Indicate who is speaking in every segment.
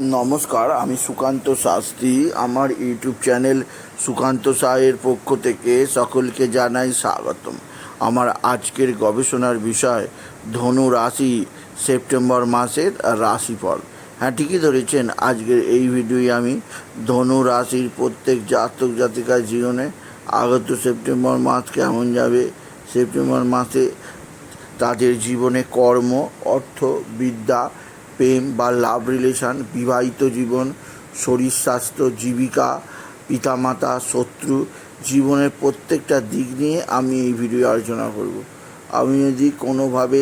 Speaker 1: নমস্কার, আমি সুকান্ত শাস্ত্রী। আমার ইউটিউব চ্যানেল সুকান্ত সাহের পক্ষ থেকে সকলকে জানাই স্বাগতম। আমার আজকের গবেষণার বিষয়, ধনু রাশি, সেপ্টেম্বর মাসের রাশিফল। হ্যাঁ ঠিকই ধরেছেন, আজকের এই ভিডিওয়ে আমি ধনু রাশির প্রত্যেক জাতক জাতিকার জীবনে আগত সেপ্টেম্বর মাস কেমন যাবে, সেপ্টেম্বর মাসে তাদের জীবনে কর্ম, অর্থ, বিদ্যা প্রেম বা লাভ রিলেশন বিবাহিত জীবন, শরীর স্বাস্থ্য, জীবিকা, পিতামাতা, শত্রু, জীবনের প্রত্যেকটা দিক নিয়ে আমি এই ভিডিও আলোচনা করব। আপনি যদি কোনোভাবে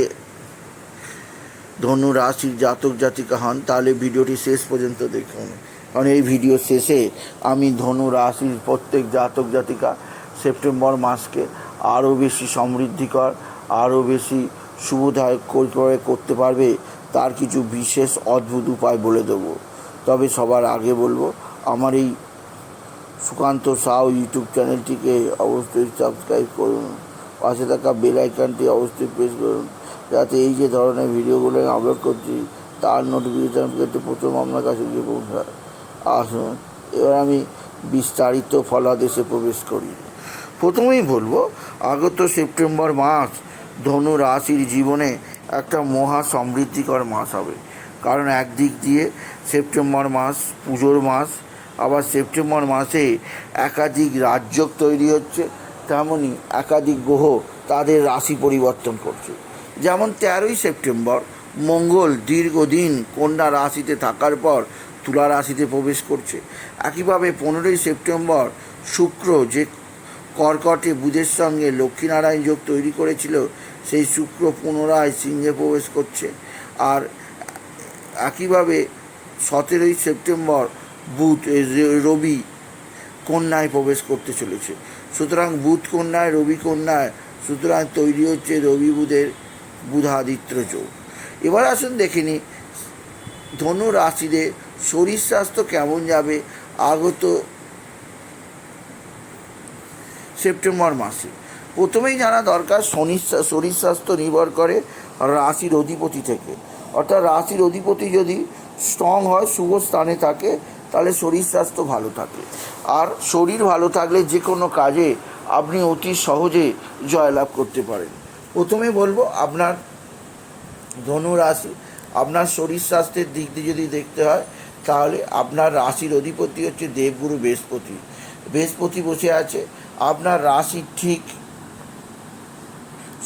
Speaker 1: ধনু রাশির জাতক জাতিকা হন, তাহলে ভিডিওটি শেষ পর্যন্ত দেখুন। কারণ এই ভিডিও শেষে আমি ধনু রাশির প্রত্যেক জাতক জাতিকা সেপ্টেম্বর মাসকে আরও বেশি সমৃদ্ধিকর, আরও বেশি শুভদায়ক করে করতে পারবে তার কিছু বিশেষ অদ্ভুত উপায় বলে দেবো। তবে সবার আগে বলব, আমার এই সুকান্ত সাউ ইউটিউব চ্যানেলটিকে অবশ্যই সাবস্ক্রাইব করুন। পাশে থাকা বেল আইকনটি অবশ্যই প্রেস করুন, যাতে এই যে ধরনের ভিডিওগুলো আমি আপলোড করছি, তার নোটিফিকেশান পেতে প্রথম আপনার কাছে গিয়ে পৌঁছায়। আসুন, এবার আমি বিস্তারিত ফলাদেশে প্রবেশ করি। প্রথমেই বলব, আগত সেপ্টেম্বর মাস ধনু রাশির জীবনে একটা মহা সমৃদ্ধিকর মাস হবে। কারণ একদিক দিয়ে সেপ্টেম্বর মাস, পুজোর মাস, আবার সেপ্টেম্বর মাসে একাধিক রাজ্য তৈরি হচ্ছে তেমনই একাধিক গ্রহ তাদের রাশি পরিবর্তন করছে। যেমন তেরোই সেপ্টেম্বর, মঙ্গল দীর্ঘদিন কন্যা রাশিতে থাকার পর তুলা রাশিতে প্রবেশ করছে। একইভাবে পনেরোই সেপ্টেম্বর, শুক্র যে কর্কটে বুধের সঙ্গে লক্ষ্মীনারায়ণ যোগ তৈরি করেছিল সেই শুক্র পুনরায় সিংহে প্রবেশ করছে। আর একইভাবে সতেরোই সেপ্টেম্বর বুধ রবি কন্যায় প্রবেশ করতে চলেছে। সুতরাং বুধ কন্যায়, রবি কন্যায়, সুতরাং তৈরি হচ্ছে রবি বুধের বুধাদিত্য যোগ। এবার আসুন দেখে ধনু রাশিদের শরীর স্বাস্থ্য কেমন যাবে আগত সেপ্টেম্বর মাসে? প্রথমেই জানা দরকার স্বা- শরীর স্বাস্থ্য নির্ভর করে রাশির অধিপতি থেকে। অর্থাৎ রাশির অধিপতি যদি স্ট্রং হয়, শুভ স্থানে থাকে, তাহলে শরীর স্বাস্থ্য ভালো থাকে। আর শরীর ভালো থাকলে যে কোনো কাজে আপনি অতি সহজে জয়লাভ করতে পারেন। প্রথমে বলব, আপনার ধনু রাশি, আপনার শরীর স্বাস্থ্যের দিক দিয়ে যদি দেখতে হয়, তাহলে আপনার রাশির অধিপতি হচ্ছে দেবগুরু বৃহস্পতি। বৃহস্পতি বসে আছে। আপনার রাশি ঠিক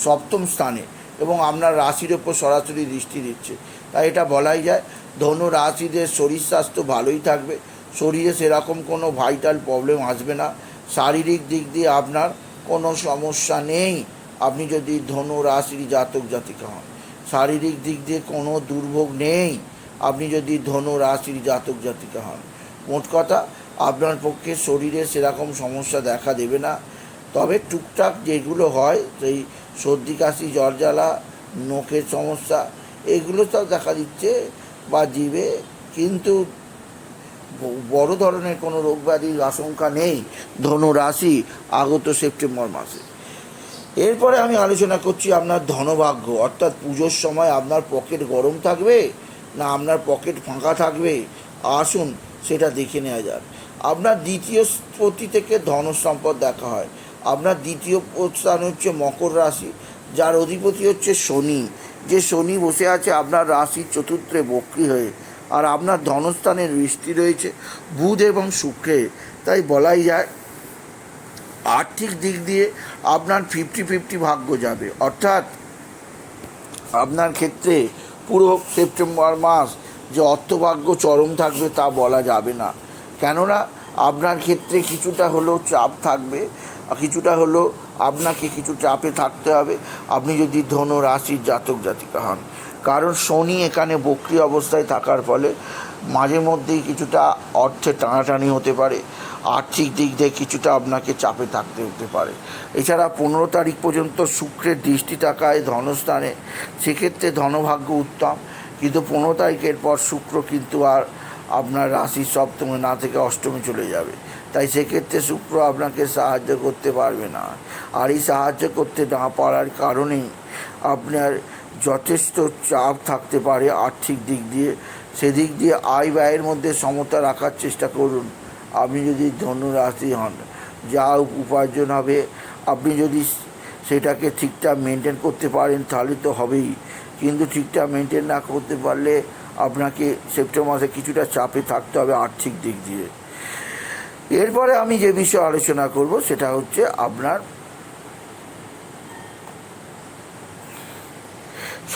Speaker 1: সপ্তম স্থানে এবং আপনার রাশির ওপর সরাসরি দৃষ্টি দিচ্ছে। তাই এটা বলাই যায়, ধনু রাশিদের শরীর স্বাস্থ্য ভালোই থাকবে, শরীরে সেরকম কোনো ভাইটাল প্রবলেম আসবে না। শারীরিক দিক দিয়ে আপনার কোনো সমস্যা নেই, আপনি যদি ধনু রাশির জাতক জাতিকা হন। শারীরিক দিক দিয়ে কোনো দুর্ভোগ নেই, আপনি যদি ধনু রাশির জাতক জাতিকা হন। মোট কথা, আপনার পক্ষে শরীরে সেরকম সমস্যা দেখা দেবে না। তবে টুকটাক যেগুলো হয়, সেই সর্দি, কাশি, জ্বর, জ্বালা নোকের সমস্যা, এগুলো সব দেখা দিচ্ছে বা জীবে। কিন্তু বড় ধরনের কোনো রোগ ব্যাধির আশঙ্কা নেই ধনু রাশি আগত সেপ্টেম্বর মাসে। এরপরে আমি আলোচনা করছি আপনার ধনভাগ্য, অর্থাৎ পুজোর সময় আপনার পকেট গরম থাকবে না আপনার পকেট ফাঁকা থাকবে? আসুন সেটা দেখে নেওয়া যাক। আপনার দ্বিতীয় পতি থেকে ধন সম্পদ দেখা হয়। আপনার দ্বিতীয় স্থান হচ্ছে মকর রাশি, যার অধিপতি হচ্ছে শনি। যে শনি বসে আছে আপনার রাশির চতুর্থে বক্রী হয়ে, আর আপনার ধনস্থানের বৃষ্টি রয়েছে, বুধ এবং শুক্রে। তাই বলাই যায়, আর্থিক দিক দিয়ে আপনার ফিফটি ফিফটি ভাগ্য যাবে। অর্থাৎ আপনার ক্ষেত্রে পুরো সেপ্টেম্বর মাস যে অর্থভাগ্য চরম থাকবে তা বলা যাবে না। কেননা আপনার ক্ষেত্রে কিছুটা হলেও চাপ থাকবে কিছুটা হলো আপনাকে কিছু চাপে থাকতে হবে। আপনি যদি ধনু রাশির জাতক জাতিকা হন, কারণ শনি এখানে বক্রি অবস্থায় থাকার ফলে মাঝে মধ্যেই কিছুটা অর্থে টানাটানি হতে পারে। আর্থিক দিক দিয়ে কিছুটা আপনাকে চাপে থাকতে হতে পারে। এছাড়া পনেরো তারিখ পর্যন্ত শুক্রের দৃষ্টি থাকায় ধনস্থানে, সেক্ষেত্রে ধনভাগ্য উত্তম। কিন্তু পনেরো তারিখের পর শুক্র কিন্তু আর আপনার রাশি সপ্তমে না থেকে অষ্টমে চলে যাবে। তাই সেক্ষেত্রে শুক্র আপনাকে সাহায্য করতে পারবে না। আর এই সাহায্য করতে না পারার কারণেই আপনার যথেষ্ট চাপ থাকতে পারে আর্থিক দিক দিয়ে। সেদিক দিয়ে আয় ব্যয়ের মধ্যে সমতা রাখার চেষ্টা করুন। আপনি যদি ধনু রাশি হন, যা উপার্জন হবে, আপনি যদি সেটাকে ঠিকঠাক মেনটেন করতে পারেন, তাহলে তো হবেই। কিন্তু ঠিকঠাক মেনটেন না করতে পারলে আপনাকে সেপ্টেম্বর মাসে কিছুটা চাপে থাকতে হবে আর্থিক দিক দিয়ে। এরপরে আমি যে বিষয়ে আলোচনা করব সেটা হচ্ছে আপনার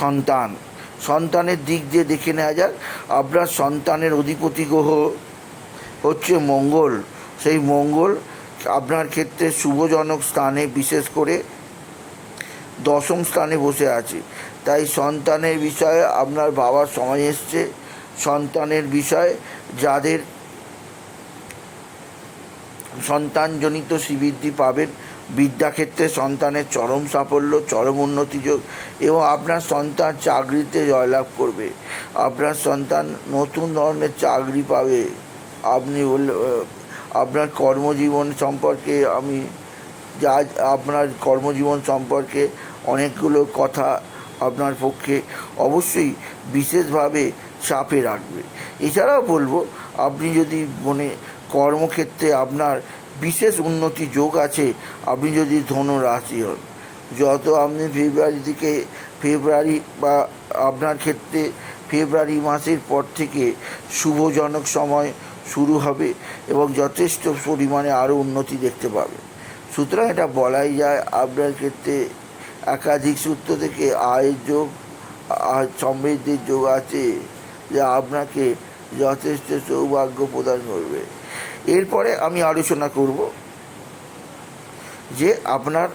Speaker 1: সন্তান। সন্তানের দিক দিয়ে দেখে নেওয়া যাক। আপনার সন্তানের অধিপতি গ্রহ হচ্ছে মঙ্গল। সেই মঙ্গল আপনার ক্ষেত্রে শুভজনক স্থানে বিশেষ করে দশম স্থানে বসে আছে। তাই সন্তানের বিষয়ে আপনার বাবার সময় এসছে। সন্তানের বিষয়ে যাদের সন্তানজনিত শ্রীবৃদ্ধি পাবেন, বিদ্যাক্ষেত্রে সন্তানের চরম সাফল্য, চরম উন্নতি যোগ এবং আপনার সন্তান চাকরিতে জয়লাভ করবে। আপনার সন্তান নতুন ধরনের চাকরি পাবে। আপনি আপনার কর্মজীবন সম্পর্কে আমি যা আপনার কর্মজীবন সম্পর্কে অনেকগুলো কথা আপনার পক্ষে অবশ্যই বিশেষভাবে চাপে রাখবে। এছাড়াও বলব, আপনি যদি মনে কর্মক্ষেত্রে আপনার বিশেষ উন্নতি যোগ আছে, আপনি যদি ধনু রাশি হন, যত আপনি ফেব্রুয়ারি থেকে ফেব্রুয়ারি বা আপনার ক্ষেত্রে ফেব্রুয়ারি মাসের পর থেকে শুভজনক সময় শুরু হবে এবং যথেষ্ট পরিমাণে আরও উন্নতি দেখতে পাবেন সুতরাং এটা বলাই যায় আপনার ক্ষেত্রে একাধিক সূত্র থেকে আয়ের যোগ, আর সমৃদ্ধির যোগ আছে যা আপনাকে যথেষ্ট সৌভাগ্য প্রদান করবে। এরপরে আমি আলোচনা করব যে আপনার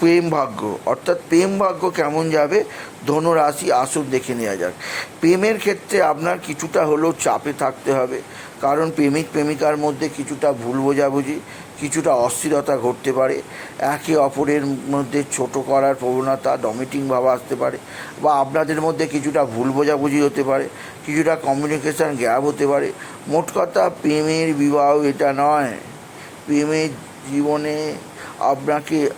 Speaker 1: প্রেম ভাগ্য। অর্থাৎ প্রেম ভাগ্য কেমন যাবে? ধনুরাশি আসুন দেখে নেওয়া যাক। প্রেমের ক্ষেত্রে আপনার কিছুটা হলেও চাপে থাকতে হবে। কারণ প্রেমিক প্রেমিকার মধ্যে কিছুটা ভুল বোঝাবুঝি, কিছুটা অস্থিরতা ঘটতে পারে। একে অপরের মধ্যে ছোট করার প্রবণতা ডমিটিং ভাব আসতে পারে বা আপনাদের মধ্যে কিছুটা ভুল বোঝাবুঝি হতে পারে, কিছুটা কমিউনিকেশান গ্যাপ হতে পারে। মোট কথা, প্রেমের বিবাহ এটা নয়। প্রেমের জীবনে আপনাকে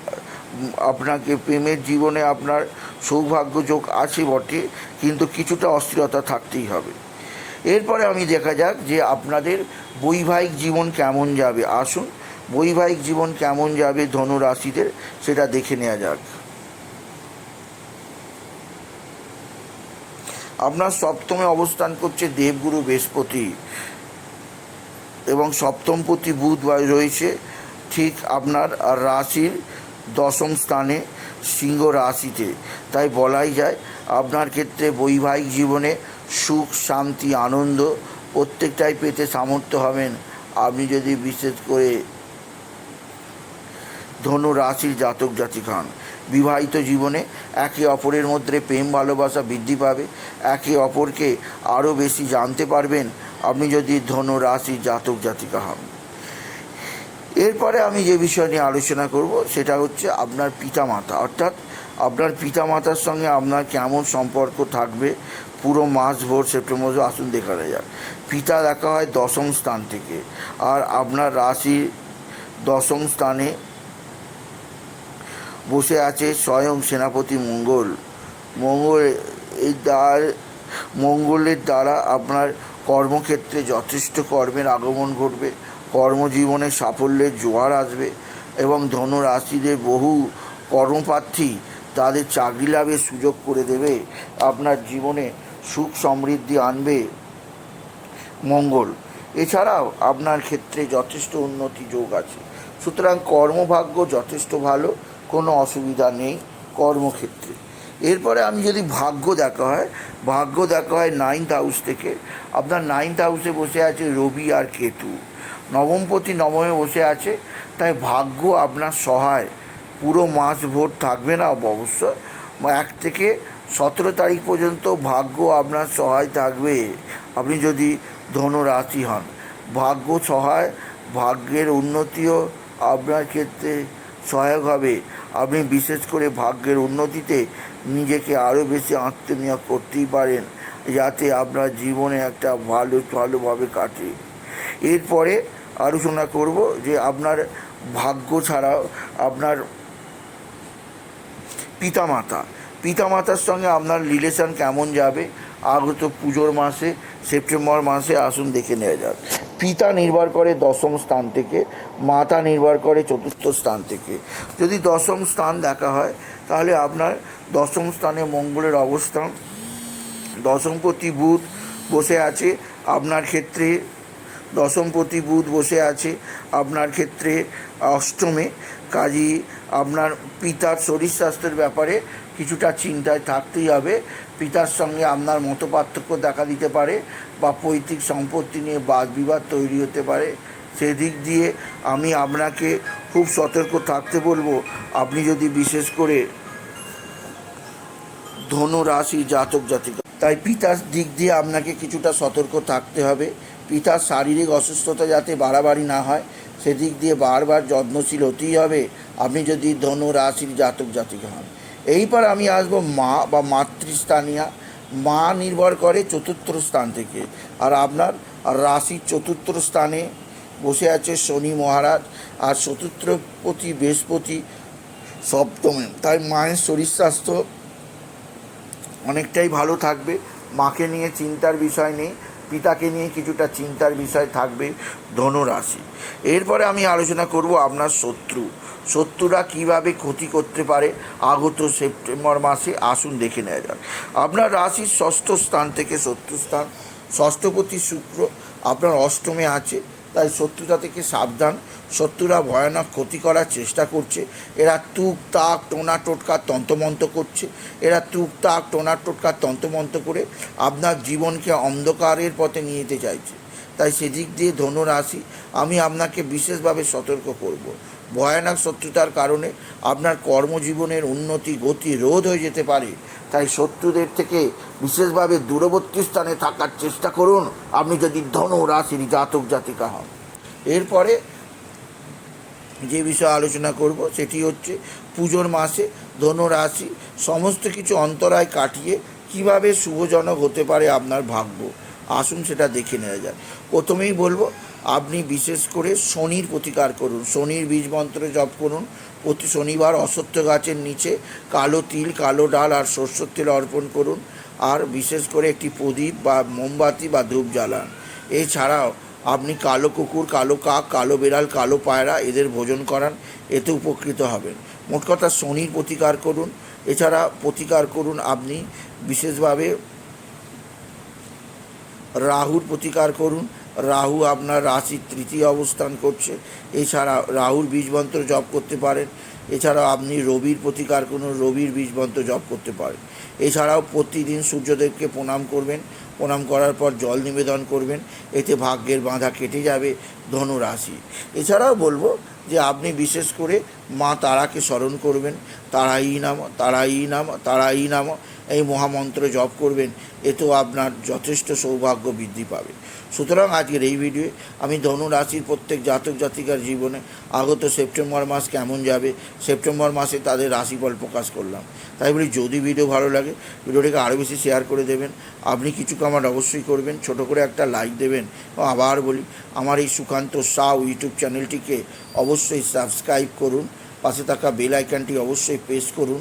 Speaker 1: আপনাকে প্রেমের জীবনে আপনার সৌভাগ্য যোগ আছে বটে, কিন্তু কিছুটা অস্থিরতা থাকতেই হবে। এরপরে আমি দেখা যাক যে আপনাদের বৈবাহিক জীবন কেমন যাবে। আসুন, বৈবাহিক জীবন কেমন যাবে ধনু রাশিদের সেটা দেখে নেওয়া যাক। আপনার সপ্তমে অবস্থান করছে দেবগুরু বৃহস্পতি এবং সপ্তমপতি বুধ রয়েছে। ঠিক আপনার রাশির দশম স্থানে সিংহ রাশিতে। তাই বলাই যায়, আপনার ক্ষেত্রে বৈবাহিক জীবনে সুখ, শান্তি, আনন্দ প্রত্যেকটাই পেতে সামর্থ্য হবেন। আপনি যদি বিশেষ করে ধনু রাশির জাতক জাতিক হন, বিবাহিত জীবনে একে অপরের মধ্যে প্রেম, ভালোবাসা বৃদ্ধি পাবে। একে অপরকে আরও বেশি জানতে পারবেন। আপনি যদি ধনু রাশির জাতক জাতিকা হন। এরপরে আমি যে বিষয় নিয়ে আলোচনা করব, সেটা হচ্ছে আপনার পিতামাতা। অর্থাৎ আপনার পিতামাতার সঙ্গে আপনার কেমন সম্পর্ক থাকবে, পুরো মাস ভোর সেপ্টেম্বর আসুন দেখা যাক পিতা দেখা হয় দশম স্থান থেকে, আর আপনার রাশি দশম স্থানে বসে আছে স্বয়ং সেনাপতি মঙ্গল। মঙ্গল এই দ্বার, মঙ্গলের দ্বারা আপনার কর্মক্ষেত্রে যথেষ্ট কর্মের আগমন ঘটবে। কর্মজীবনে সাফল্যের জোয়ার আসবে এবং ধনু রাশিদের বহু কর্মপ্রার্থী তাদের চাকরি লাভের সুযোগ করে দেবে। আপনার জীবনে সুখ সমৃদ্ধি আনবে মঙ্গল। এছাড়াও আপনার ক্ষেত্রে যথেষ্ট উন্নতি যোগ আছে। সুতরাং কর্মভাগ্য যথেষ্ট ভালো, কোনো অসুবিধা নেই কর্মক্ষেত্রে। এরপরে আমি যদি ভাগ্য দেখা হয়, ভাগ্য দেখা হয় নাইন্থ হাউস থেকে। আপনার নাইন্থ হাউসে বসে আছে রবি আর কেতু। নবমপতি নবমে বসে আছে, তাই ভাগ্য আপনার সহায়। পুরো মাস ভোর থাকবে না অবশ্য। এক থেকে সতেরো তারিখ পর্যন্ত ভাগ্য আপনার সহায় থাকবে। আপনি যদি ধনু রাশি হন, ভাগ্য সহায়, ভাগ্যের উন্নতিও আপনার ক্ষেত্রে সহায়ক হবে। আপনি বিশেষ করে ভাগ্যের উন্নতিতে নিজেকে আরও বেশি আত্মনিয়োগ করতেই পারেন, যাতে আপনার জীবনে একটা ভালো ভালোভাবে কাটে। এরপরে আলোচনা করব যে আপনার ভাগ্য ছাড়াও আপনার পিতামাতা, পিতামাতার সঙ্গে আপনার রিলেশন কেমন যাবে? আগত পুজোর মাসে, সেপ্টেম্বর মাসে আসুন দেখে নেওয়া যাক। পিতা নির্ভর করে দশম স্থান থেকে, মাতা নির্ভর করে চতুর্থ স্থান থেকে। যদি দশম স্থান দেখা হয়, তাহলে আপনার দশম স্থানে মঙ্গলের অবস্থান। দশমপতি বুধ বসে আছে, আপনার ক্ষেত্রে দশমপতি বুধ বসে আছে আপনার ক্ষেত্রে অষ্টমে। কাজী আপনার পিতার শরীর স্বাস্থ্যের ব্যাপারে কিছুটা চিন্তায় থাকতেই হবে। পিতার সঙ্গে আপনার মতপার্থক্য দেখা দিতে পারে বা পৈতৃক সম্পত্তি নিয়ে বাদ বিবাদ তৈরি হতে পারে। সেদিক দিয়ে আমি আপনাকে খুব সতর্ক থাকতে বলব। আপনি যদি বিশেষ করে ধনু রাশি জাতক জাতিকা, তাই পিতার দিক দিয়ে আপনাকে কিছুটা সতর্ক থাকতে হবে। পিতার শারীরিক অসুস্থতা যাতে বাড়াবাড়ি না হয়, সেদিক দিয়ে বারবার যত্নশীল হতেই হবে। আপনি যদি ধনু রাশির জাতক জাতিকা হন। এইবার আমি আসব মা বা মাতৃস্থানীয়া। মা নির্ভর করে চতুর্থ স্থান থেকে। আর আপনার রাশির চতুর্থ স্থানে বসে আছে শনি মহারাজ। আর চতুর্থপতি বৃহস্পতি সপ্তমে। তাই মায়ের শরীর স্বাস্থ্য অনেকটাই ভালো থাকবে। মাকে নিয়ে চিন্তার বিষয় নেই। পিতাকে নিয়ে কিছুটা চিন্তার বিষয় থাকবে ধনুরাশি। এরপরে আমি আলোচনা করব আপনার শত্রু। শত্রুরা কীভাবে ক্ষতি করতে পারে? আগত সেপ্টেম্বর মাসে আসুন দেখে নেওয়া যাক। আপনার রাশির ষষ্ঠ স্থান থেকে শত্রু স্থান। ষষ্ঠপতি শুক্র আপনার অষ্টমে আছে। তাই শত্রুতা থেকে সাবধান। শত্রুরা ভয়ানক ক্ষতি করার চেষ্টা করছে। এরা তুক, তাক, টোনা, টোটকা তন্তমন্ত করছে। এরা তুক, তাক, টোনা, টোটকা তন্তমন্ত করে আপনার জীবনকে অন্ধকারের পথে নিয়ে যেতে চাইছে। তাই সেদিক দিয়ে ধনুরাশি, আমি আপনাকে বিশেষভাবে সতর্ক করব। ভয়ানক শত্রুতার কারণে আপনার কর্মজীবনের উন্নতি, গতি রোধ হয়ে যেতে পারে। তাই শত্রুদের থেকে বিশেষভাবে দূরবর্তী স্থানে থাকার চেষ্টা করুন। আপনি যদি ধনু রাশির জাতক, জাতিকা হন। এরপরে যে বিষয়ে আলোচনা করব, সেটি হচ্ছে পুজোর মাসে ধনু রাশি সমস্ত কিছু অন্তরায় কাটিয়ে কীভাবে শুভজনক হতে পারে আপনার ভাগ্য। আসুন সেটা দেখে নেওয়া যায় প্রথমেই বলব আপনি বিশেষ করে শনির প্রতিকার করুন। শনির বীজ মন্ত্র জপ করুন। প্রতি শনিবার অসত্য গাছের নিচে কালো তিল, কালো ডাল আর সর্ষের তেল অর্পণ করুন। আর বিশেষ করে একটি প্রদীপ বা মোমবাতি বা ধূপ জ্বালান। এছাড়াও আপনি কালো কুকুর, কালো কাক, কালো বিড়াল, কালো পায়রা এদের ভোজন করান। এতে উপকৃত হবেন। মোট কথা শনির প্রতিকার করুন। এছাড়া প্রতিকার করুন আপনি বিশেষভাবে রাহুর প্রতিকার করুন। রাহু আপনার রাশির তৃতীয় অবস্থান করছে। এছাড়া রাহুর বীজমন্ত্র জপ করতে পারেন। এছাড়াও আপনি রবির প্রতিকার কোনো রবির বীজমন্ত্র জপ করতে পারেন। এছাড়াও প্রতিদিন সূর্যদেবকে প্রণাম করবেন। প্রণাম করার পর জল নিবেদন করবেন। এতে ভাগ্যের বাঁধা কেটে যাবে ধনু রাশি এছাড়াও বলব যে আপনি বিশেষ করে মা তারাকে স্মরণ করবেন। তারাই নাম তারাই নাম তারাই নাম, এই মহামন্ত্র জপ করবেন। এতেও আপনার যথেষ্ট সৌভাগ্য বৃদ্ধি পাবে। সুতরাং আজকের এই ভিডিওয়ে আমি ধনু রাশির প্রত্যেক জাতক জাতিকার জীবনে আগত সেপ্টেম্বর মাস কেমন যাবে, সেপ্টেম্বর মাসে তাদের রাশিফল প্রকাশ করলাম। তাই বলি, যদি ভিডিও ভালো লাগে ভিডিওটিকে আরও বেশি শেয়ার করে দেবেন। আপনি কিছু কামার অবশ্যই করবেন, ছোট করে একটা লাইক দেবেন। আবার বলি, আমার এই সুকান্ত সাউ ইউটিউব চ্যানেলটিকে অবশ্যই সাবস্ক্রাইব করুন, পাশে থাকা বেল আইকনটি অবশ্যই প্রেস করুন।